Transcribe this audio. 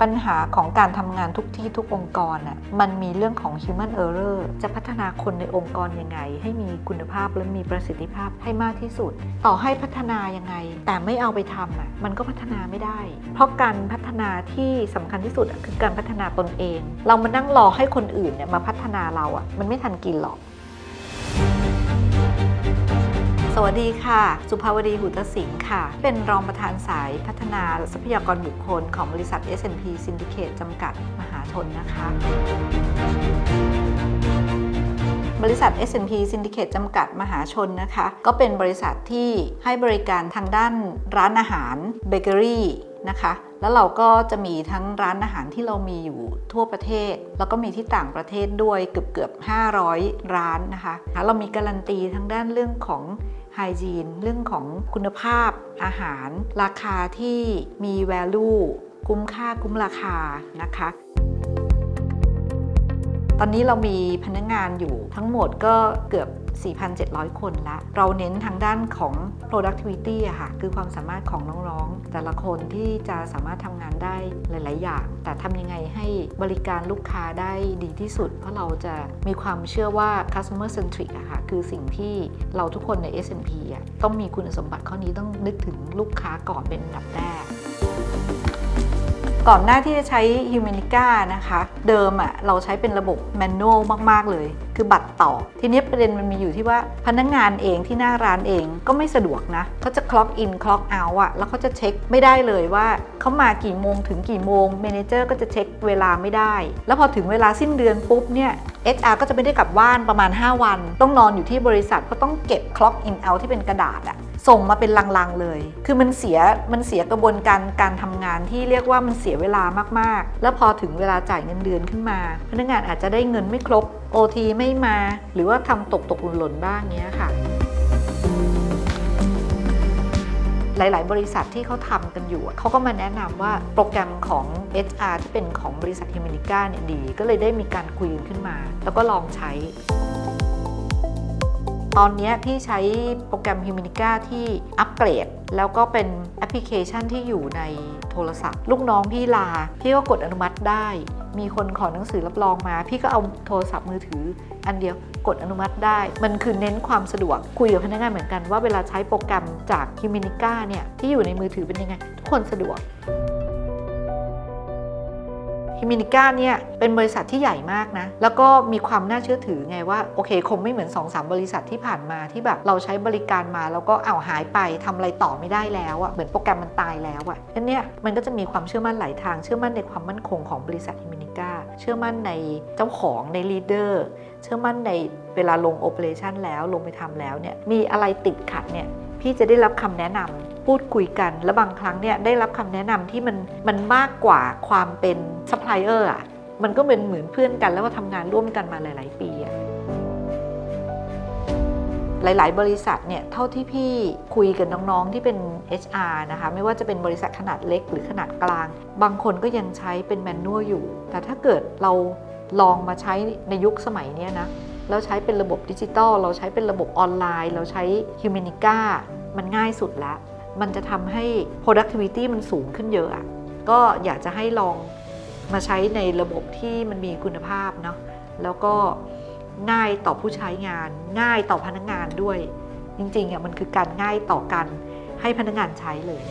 ปัญหาของการทำงานทุกที่ทุกองค์กรน่ะมันมีเรื่องของ human error จะพัฒนาคนในองค์กรยังไง ให้มีคุณภาพและมีประสิทธิภาพให้มากที่สุด ต่อให้พัฒนายังไง แต่ไม่เอาไปทำอะมันก็พัฒนาไม่ได้ เพราะการพัฒนาที่สำคัญที่สุดคือการพัฒนาตนเอง เรามานั่งรอให้คนอื่นเนี่ยมาพัฒนาเราอะมันไม่ทันกินหรอก สวัสดีค่ะ สุภาวดีหุตสิงห์ค่ะ เป็นรองประธานสายพัฒนาทรัพยากรบุคคลของบริษัท S&P Syndicate จำกัดมหาชนนะคะบริษัท S&P Syndicate จำกัดมหาชนนะคะ ก็เป็นบริษัทที่ให้บริการทางด้านร้านอาหารเบเกอรี่นะคะแล้วเราก็จะมีทั้งร้านอาหารที่เรามีอยู่ทั่วประเทศ แล้วก็มีที่ต่างประเทศด้วยเกือบเกือบ500 ร้านนะคะ เรามีการันตีทั้งด้านเรื่องของ ไฮจีน เรื่องของคุณภาพอาหาร ราคาที่มี value คุ้มค่าคุ้มราคานะคะ ตอนนี้เรามีพนักงานอยู่ทั้งหมดก็เกือบ 4,700 คนละ เราเน้นทางด้านของ productivity อะค่ะ คือความสามารถของน้องๆ แต่ละคนที่จะสามารถทำงานได้หลาย ๆ อย่าง แต่ทำยังไงให้บริการลูกค้าได้ดีที่สุด เพราะเราจะมีความเชื่อว่า customer centric อะค่ะ คือสิ่งที่เราทุกคนใน S&P อะต้องมีคุณสมบัติข้อนี้ต้องนึกถึงลูกค้าก่อนเป็นอันดับแรก ก่อนหน้าที่จะใช้ Humanica นะคะ เดิมอะเราใช้เป็นระบบ manual มาก ๆ เลย คือบัตรต่อ ทีนี้ประเด็นมันมีอยู่ที่ว่าพนักงานเองที่หน้าร้านเองก็ไม่สะดวกนะเขาจะ clock in clock out อะแล้วเขาจะเช็คไม่ได้เลยว่าเขามากี่โมงถึงกี่โมงเมนเจอร์ก็จะเช็คเวลาไม่ได้ แล้วพอถึงเวลาสิ้นเดือนปุ๊บเนี่ย HR ก็จะไม่ได้กลับบ้านประมาณ 5 วัน ต้องนอนอยู่ที่บริษัทเพราะต้องเก็บ clock in out ที่เป็นกระดาษอะ ส่งมาเป็นลังๆเลย คือมันเสีย มันเสียกระบวนการการทำงานที่เรียกว่ามันเสียเวลามากๆ แล้วพอถึงเวลาจ่ายเงินเดือนขึ้นมา พนักงานอาจจะได้เงินไม่ครบ OT ไม่มา หรือว่าทำตกตกหล่นๆบ้างเนี้ยค่ะหลาย ๆ บริษัทที่เขาทำกันอยู่ เขาก็มาแนะนำว่าโปรแกรมของ HR ที่เป็นของบริษัท Humanica เนี่ยดี ก็เลยได้มีการคุยกันขึ้นมา แล้วก็ลองใช้ ตอนนี้พี่ใช้โปรแกรม Humanica ที่อัปเกรด แล้วก็เป็นแอปพลิเคชันที่อยู่ในโทรศัพท์ ลูกน้องพี่ลา พี่ก็กดอนุมัติได้ มีคนขอหนังสือรับรองมา พี่ก็เอาโทรศัพท์มือถือ อันเดียวกดอนุมัติได้ มันคือเน้นความสะดวก คุยกับพนักงานเหมือนกันว่าเวลาใช้โปรแกรมจาก Humanica เนี่ยที่อยู่ในมือถือเป็นยังไง ทุกคนสะดวก ฮิมินิก้าเนี่ยเป็นบริษัทที่ใหญ่มากนะ แล้วก็มีความน่าเชื่อถือไงว่า โอเค คงไม่เหมือน2-3บริษัทที่ผ่านมาที่แบบเราใช้บริการมาแล้วก็เอาวหายไปทำอะไรต่อไม่ได้แล้วอะ่ะเหมือนโปรแกรมมันตายแล้วอะ่ะนั่นเนี่ยมันก็จะมีความเชื่อมั่นหลายทาง เชื่อมั่นในความมั่นคงของบริษัทฮิมินิก้าเชื่อมั่นในเจ้าของในลีดเดอร์เชื่อมั่นในเวลาลงโอเปอเรชันแล้วลงไปทำแล้วเนี่ยมีอะไรติดขัดเนี่ยพี่จะได้รับคำแนะนำพูดคุยกัน และบางครั้งเนี่ยได้รับคำแนะนำที่มันมันมากกว่าความเป็น ซัพพลายเออร์อะมันก็เป็นเหมือนเพื่อนกัน แล้วก็ทำงานร่วมกันมาหลาย ๆ ปีอะหลาย ๆ บริษัทเนี่ยเท่าที่พี่คุยกับน้อง ๆ ที่เป็น HR นะคะไม่ว่าจะเป็นบริษัทขนาดเล็กหรือขนาดกลาง บางคนก็ยังใช้เป็นแมนนวลอยู่ แต่ถ้าเกิดเราลองมาใช้ในยุคสมัยนี้นะแล้วใช้เป็นระบบดิจิตอลเราใช้เป็นระบบออนไลน์ เราใช้ Humanica มันง่ายสุดแล้ว มันจะทำให้ productivity มันสูงขึ้นเยอะอะก็อยากจะให้ลอง มาใช้ในระบบที่มันมีคุณภาพเนาะแล้วก็ง่ายต่อผู้ใช้งาน ง่ายต่อพนักงานด้วย จริงๆอะมันคือการง่ายต่อกันให้พนักงานใช้เลย